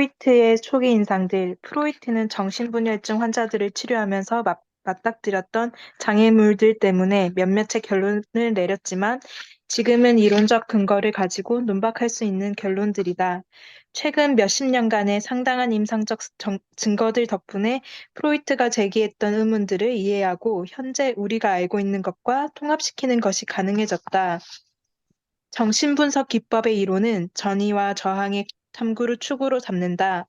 프로이트의 초기 인상들 프로이트는 정신분열증 환자들을 치료하면서 맞, 맞닥뜨렸던 장애물들 때문에 몇몇의 결론을 내렸지만 지금은 이론적 근거를 가지고 논박할 수 있는 결론들이다. 최근 몇십 년간의 상당한 임상적 정- 증거들 덕분에 프로이트가 제기했던 의문들을 이해하고 현재 우리가 알고 있는 것과 통합시키는 것이 가능해졌다. 정신분석 기법의 이론은 전이와 저항의 탐구를 축으로 잡는다.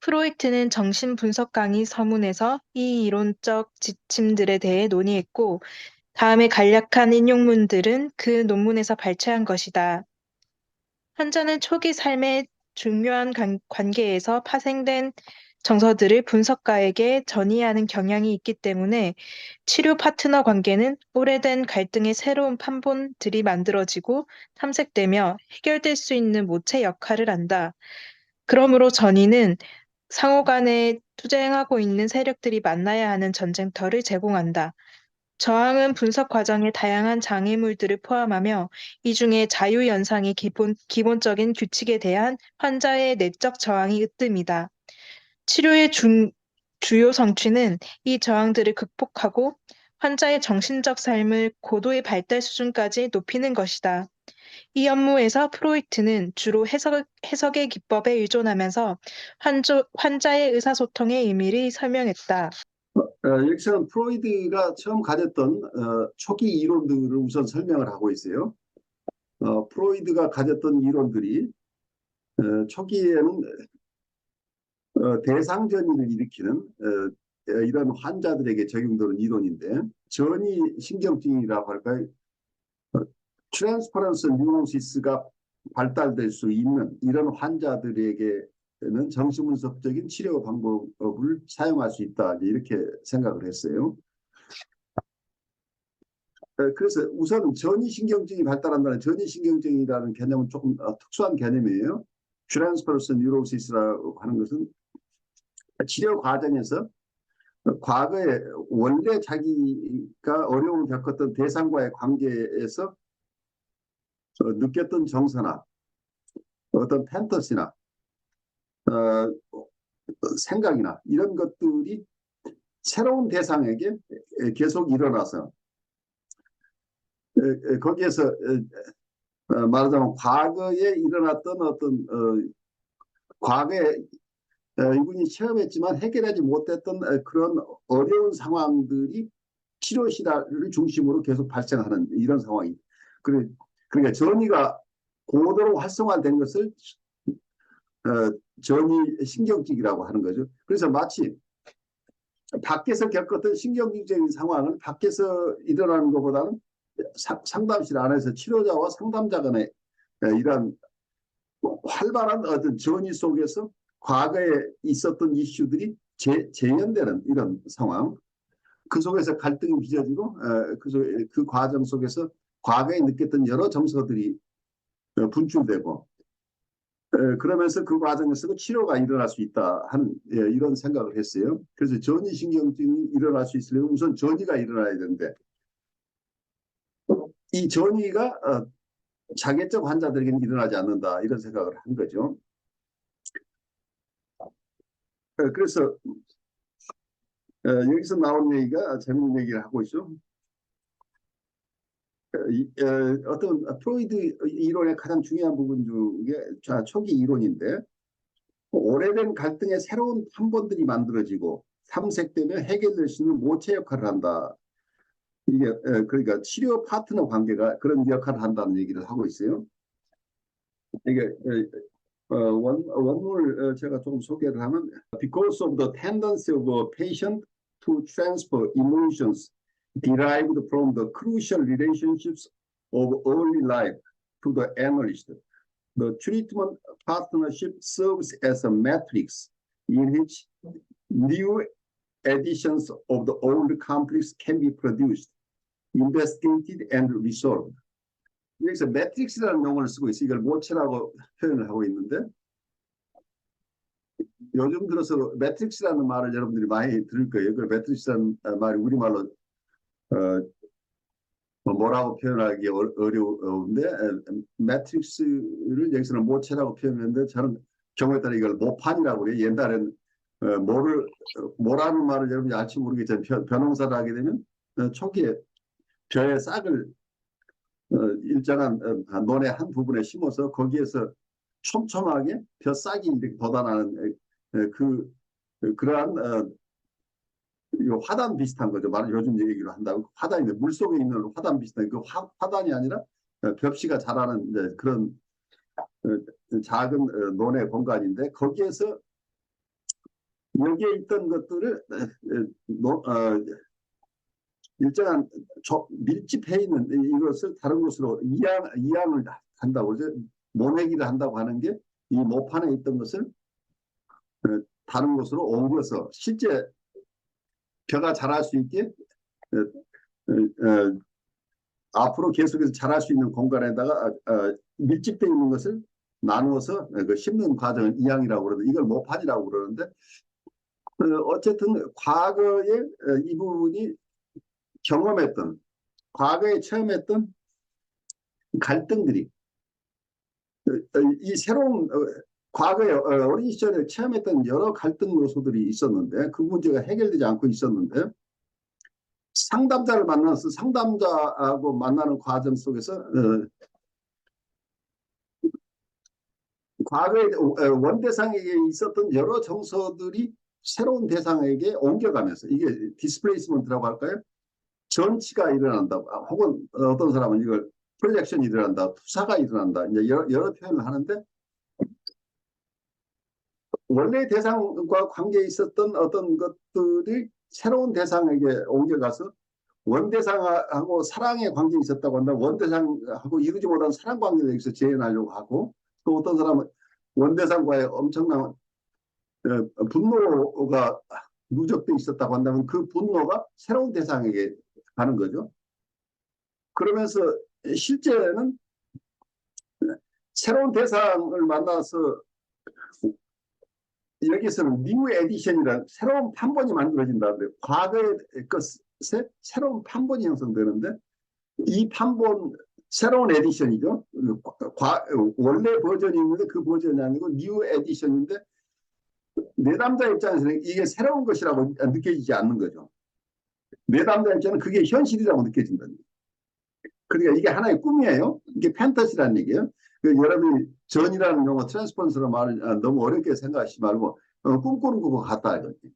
프로이트는 정신분석 강의 서문에서 이 이론적 지침들에 대해 논의했고, 다음에 간략한 인용문들은 그 논문에서 발췌한 것이다. 환자는 초기 삶의 중요한 관, 관계에서 파생된 정서들을 분석가에게 전이하는 경향이 있기 때문에 치료 파트너 관계는 오래된 갈등의 새로운 판본들이 만들어지고 탐색되며 해결될 수 있는 모체 역할을 한다. 그러므로 전이는 상호 간에 투쟁하고 있는 세력들이 만나야 하는 전쟁터를 제공한다. 저항은 분석 과정의 다양한 장애물들을 포함하며 이 중에 자유 연상의 기본, 기본적인 규칙에 대한 환자의 내적 저항이 으뜸이다. 치료의 중, 주요 성취는 이 저항들을 극복하고 환자의 정신적 삶을 고도의 발달 수준까지 높이는 것이다. 이 업무에서 프로이트는 주로 해석, 해석의 기법에 의존하면서 환조, 환자의 의사소통의 의미를 설명했다. 어, 여기서는 프로이드가 처음 가졌던 어, 초기 이론들을 우선 설명을 하고 있어요. 어, 프로이드가 가졌던 이론들이 어, 초기에는 어, 대상전이를 일으키는 어, 어, 이런 환자들에게 적용되는 이론인데 전이 신경증이라고 할까요? 트랜스퍼런스 뉴로시스가 발달될 수 있는 이런 환자들에게는 정신분석적인 치료 방법을 사용할 수 있다 이렇게 생각을 했어요. 어, 그래서 우선 전이신경증이 발달한다는 전이신경증이라는 개념은 조금 어, 특수한 개념이에요. 트랜스퍼런스 뉴로시스라고 하는 것은 치료 과정에서 과거에 원래 자기가 어려움을 겪었던 대상과의 관계에서 어, 느꼈던 정서나 어떤 팬터시나 어, 생각이나 이런 것들이 새로운 대상에게 계속 일어나서 거기에서 에, 어, 말하자면 과거에 일어났던 어떤 어, 과거에 어, 이분이 체험했지만 해결하지 못했던 어, 그런 어려운 상황들이 치료 시다를 중심으로 계속 발생하는 이런 상황이. 그래, 그러니까 전이가 고도로 활성화된 것을 어, 전이 신경증이라고 하는 거죠. 그래서 마치 밖에서 겪었던 신경증적인 상황을 밖에서 일어나는 것보다는 사, 상담실 안에서 치료자와 상담자 간의 이런 활발한 어떤 전이 속에서 과거에 있었던 이슈들이 재, 재현되는 이런 상황. 그 속에서 갈등이 빚어지고 어, 그, 속, 그 과정 속에서 과거에 느꼈던 여러 정서들이 어, 분출되고 어, 그러면서 그 과정에서 치료가 일어날 수 있다 하는 예, 이런 생각을 했어요. 그래서 전이신경증이 일어날 수 있으려면 우선 전이가 일어나야 되는데 이 전이가 어, 자객적 환자들에게는 일어나지 않는다 이런 생각을 한 거죠. 어, 그래서 어, 여기서 나온 얘기가 재밌는 얘기를 하고 있죠. 어, 떤 프로이드 이론의 가장 중요한 부분 중에 초기 이론인데 오래된 갈등의 새로운 판본들이 만들어지고 탐색되며 해결될 수 있는 모체 역할을 한다. 이게 그러니까 치료 파트너 관계가 그런 역할을 한다는 얘기를 하고 있어요. 이게 어, 원, 원문을 제가 조금 소개를 하면 because of the tendency of a patient to transfer emotions derived from the crucial relationships of early life to the analyst. The treatment partnership serves as a matrix in which new editions of the old conflicts can be produced, investigated, and resolved. 여기서 매트릭스라는 용어를 쓰고 있어요. 이걸 모체라고 표현을 하고 있는데 요즘 들어서 매트릭스라는 말을 여러분들이 많이 들을 거예요. 그 매트릭스라는 말이 우리말로 어, 뭐라고 표현하기 어려운데 매트릭스를 여기서는 모체라고 표현했는데 저는 경우에 따라 이걸 모판이라고 그래요. 옛날에는 어, 뭐를 어, 뭐라는 말을 여러분이 알지 모르겠지만 변- 변홍사를 하게 되면 어, 초기에 벼의 싹을 어, 일정한 어, 논의 한 부분에 심어서 거기에서 촘촘하게 벼 싹이 이렇게 돋아나는 그 그- 그러한 어, 화단 비슷한 거죠. 말 요즘 얘기로 한다고 화단인데 물 속에 있는 화단 비슷한 그 화, 화단이 아니라 어, 벽시가 자라는 그런 어, 작은 어, 논의 공간인데 거기에서 여기에 있던 것들을 어, 어, 노- 어, 일정한 조- 밀집해 있는 이- 이것을 다른 곳으로 이양 이양을 한다고 이제 모내기를 한다고 하는 게 이 모판에 있던 것을 어, 다른 곳으로 옮겨서 실제 벼가 자랄 수 있게 어, 어, 어, 앞으로 계속해서 자랄 수 있는 공간에다가 어, 어, 밀집되어 있는 것을 나누어서 어, 그 심는 과정을 이양이라고 그러는데 이걸 모판이라고 그러는데 어, 어쨌든 과거에 어, 이 부분이 경험했던 과거에 체험했던 갈등들이 어, 어, 이 새로운 어, 과거에 어, 어린 시절에 체험했던 여러 갈등 요소들이 있었는데 그 문제가 해결되지 않고 있었는데 상담자를 만나서 상담자하고 만나는 과정 속에서 어, 과거에 어, 원대상에게 있었던 여러 정서들이 새로운 대상에게 옮겨가면서 이게 디스플레이스먼트라고 할까요? 전치가 일어난다. 아, 혹은 어떤 사람은 이걸 프로젝션이 일어난다. 투사가 일어난다. 이제 여러, 여러 표현을 하는데 원래 대상과 관계에 있었던 어떤 것들이 새로운 대상에게 옮겨가서 원대상하고 사랑의 관계에 있었다고 한다. 원대상하고 이루지 못한 사랑 관계에 대해서 재현하려고 하고 또 어떤 사람은 원대상과의 엄청난 어, 분노가 누적돼 있었다고 한다면 그 분노가 새로운 대상에게 가는 거죠. 그러면서 실제는 새로운 대상을 만나서 여기서는 뉴 에디션이라는 새로운 판본이 만들어진다는데 과거의 것에 새로운 판본이 형성되는데 이 판본 새로운 에디션이죠. 과- 원래 버전이 있는데 그 버전이 아니고 뉴 에디션인데 내담자 입장에서는 이게 새로운 것이라고 느껴지지 않는 거죠. 내담자 입장은 그게 현실이라고 느껴진다는 거예요. 그러니까 이게 하나의 꿈이에요. 이게 팬터시라는 얘기예요. 그 여러분이 전이라는 용어 트랜스펀스로 말을 아, 너무 어렵게 생각하지 말고 어, 꿈꾸는 것과 같다 이거지.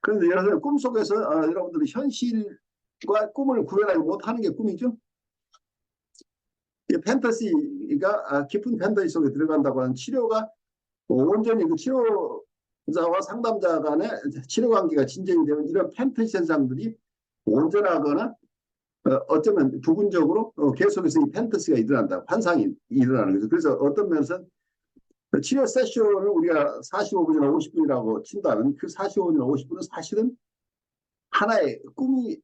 그런데 여러분 꿈속에서 어, 여러분들이 현실과 꿈을 구별하지 못하는 게 꿈이죠. 이 팬터시가 아, 깊은 팬터시 속에 들어간다고 하는 치료가 온전히 그 치료 자와 상담자 간의 치료 관계가 진전이 되면 이런 팬터시 현상들이 온전하거나 어, 어쩌면 부분적으로 어, 계속해서 이 팬터시가 일어난다. 환상이 일어나는 거죠. 그래서 어떤 면에서는 그 치료 세션을 우리가 45분이나 50분이라고 친다면 그 45분이나 50분은 사실은 하나의 꿈이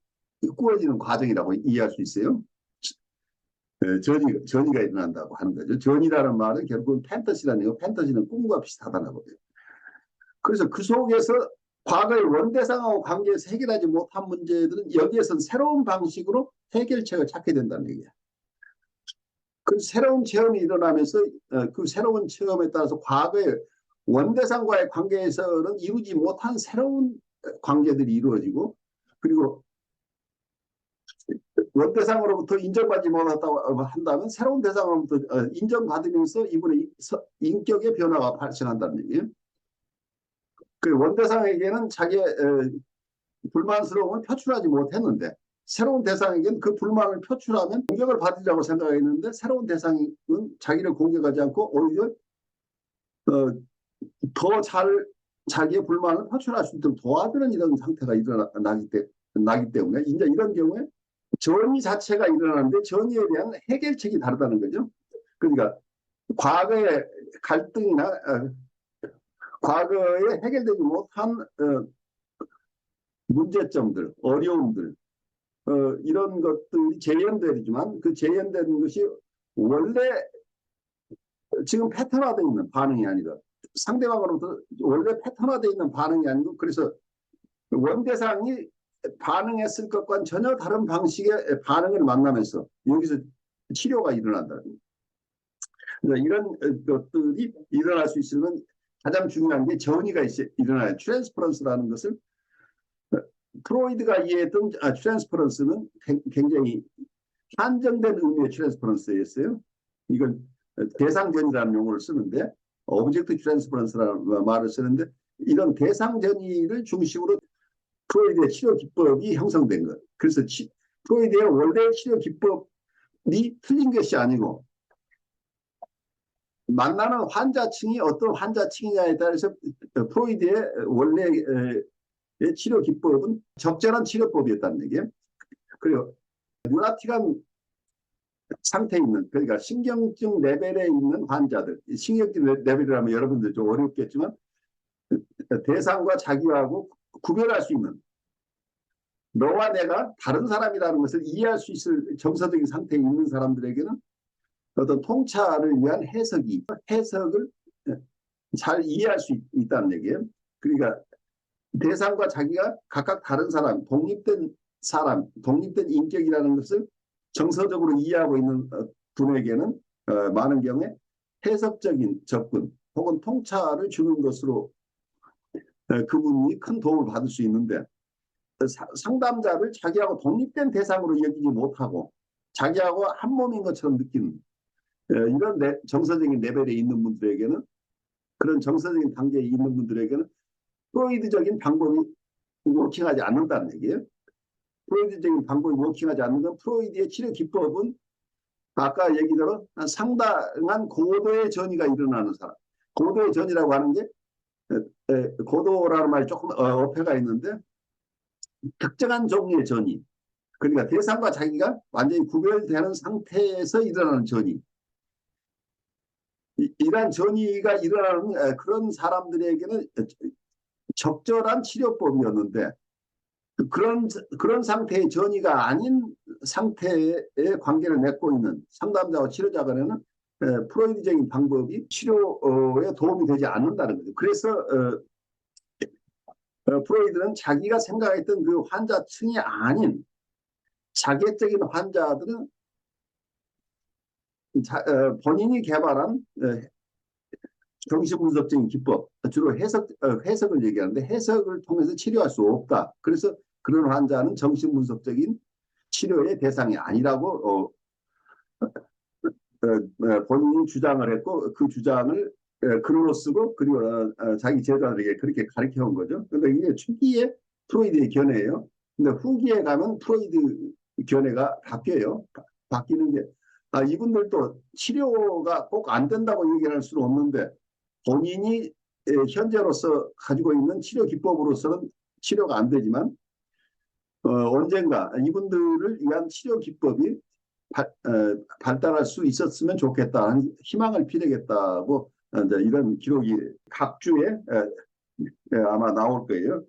꾸어지는 과정이라고 이해할 수 있어요. 에, 전이, 전이가 일어난다고 하는 거죠. 전이라는 말은 결국은 팬터시라는 거, 팬터시는 꿈과 비슷하다는 거예요. 그래서 그 속에서 과거의 원대상하고 관계에서 해결하지 못한 문제들은 여기에선 새로운 방식으로 해결책을 찾게 된다는 얘기야. 그 새로운 체험이 일어나면서 어, 그 새로운 체험에 따라서 과거의 원대상과의 관계에서는 이루지 못한 새로운 관계들이 이루어지고 그리고 원대상으로부터 인정받지 못했다고 한다면 새로운 대상으로부터 어, 인정받으면서 이분의 서- 인격의 변화가 발생한다는 얘기예요. 그 원대상에게는 자기의 에, 불만스러움을 표출하지 못했는데 새로운 대상에게는 그 불만을 표출하면 공격을 받으려고 생각했는데 새로운 대상은 자기를 공격하지 않고 오히려 어, 더잘 자기의 불만을 표출할 수 있도록 도와주는 이런 상태가 일어나기 때, 나기 때문에 이제 이런 경우에 전이 자체가 일어나는데 전이에 대한 해결책이 다르다는 거죠. 그러니까 과거의 갈등이나 어, 과거에 해결되지 못한 어, 문제점들, 어려움들 어, 이런 것들이 재현되지만 그 재현되는 것이 원래 지금 패턴화되어 있는 반응이 아니라 상대방으로부터 원래 패턴화되어 있는 반응이 아니고 그래서 원대상이 반응했을 것과는 전혀 다른 방식의 반응을 만나면서 여기서 치료가. 그래서 이런 어, 것들이 일어날 수 있으면 가장 중요한 게 전이가 있, 일어나요. 트랜스퍼런스라는 것을 어, 프로이드가 이해했던 아, 트랜스퍼런스는 굉- 굉장히 한정된 의미의 트랜스퍼런스였어요. 이건 어, 대상전이라는 용어를 쓰는데 오브젝트 트랜스퍼런스라는 말을 쓰는데 이런 대상전이를 중심으로 프로이드의 치료 기법이 형성된 것. 그래서 치- 프로이드의 원래 치료 기법이 틀린 것이 아니고 만나는 환자층이 어떤 환자층이냐에 따라서 프로이드의 원래의 치료 기법은 적절한 치료법이었다는 얘기예요. 그리고 루나틱한 상태에 있는 그러니까 신경증 레벨에 있는 환자들 신경증 레- 레벨이라면 여러분들 좀 어렵겠지만 대상과 자기하고 구별할 수 있는 너와 내가 다른 사람이라는 것을 이해할 수 있을 정서적인 상태에 있는 사람들에게는 어떤 통찰을 위한 해석이 해석을 잘 이해할 수 있, 있다는 얘기예요. 그러니까 대상과 자기가 각각 다른 사람, 독립된 사람, 독립된 인격이라는 것을 정서적으로 이해하고 있는 어, 분에게는 어, 많은 경우에 해석적인 접근 혹은 통찰을 주는 것으로 어, 그분이 큰 도움을 받을 수 있는데 상담자를 자기하고 독립된 대상으로 여기지 못하고 자기하고 한 몸인 것처럼 느끼는 어, 이런 레- 정서적인 레벨에 있는 분들에게는 그런 정서적인 단계에 있는 분들에게는 프로이드적인 방법이 워킹하지 않는다는 얘기예요. 프로이드적인 방법이 워킹하지 않는 건 프로이드의 치료 기법은 아까 얘기대로 상당한 고도의 전이가 일어나는 사람. 고도의 전이라고 하는 게 고도라는 말이 조금 어, 어폐가 있는데 특정한 종류의 전이 그러니까 대상과 자기가 완전히 구별되는 상태에서 일어나는 전이 이- 이러한 전이가 일어나는 에, 그런 사람들에게는 적절한 치료법이었는데 그런 그런 상태의 전이가 아닌 상태의 관계를 맺고 있는 상담자와 치료자 간에는 에, 프로이드적인 방법이 치료에 도움이 되지 않는다는 거죠. 그래서 어, 어, 프로이드는 자기가 생각했던 그 환자층이 아닌 자객적인 환자들은 자- 어, 본인이 개발한 어, 정신분석적인 기법, 주로 해석, 어, 해석을 얘기하는데 해석을 통해서 치료할 수 없다. 그래서 그런 환자는 정신분석적인 치료의 대상이 아니라고 어, 어, 어, 본인이 주장을 했고 그 주장을 어, 글로 쓰고 그리고 어, 어, 자기 제자들에게 그렇게 가르쳐 온 거죠. 근데 이게 초기에 프로이드의 견해예요. 근데 후기에 가면 프로이드 견해가 바뀌어요. 바- 바뀌는 게 아, 이분들도 치료가 꼭 안 된다고 얘기할 수는 없는데 본인이 에, 현재로서 가지고 있는 치료 기법으로서는 치료가 안 되지만 어, 언젠가 이분들을 위한 치료 기법이 발, 어, 발달할 수 있었으면 좋겠다 희망을 피대겠다고 어, 이제 이런 기록이 각 주에 에, 에, 아마 나올 거예요.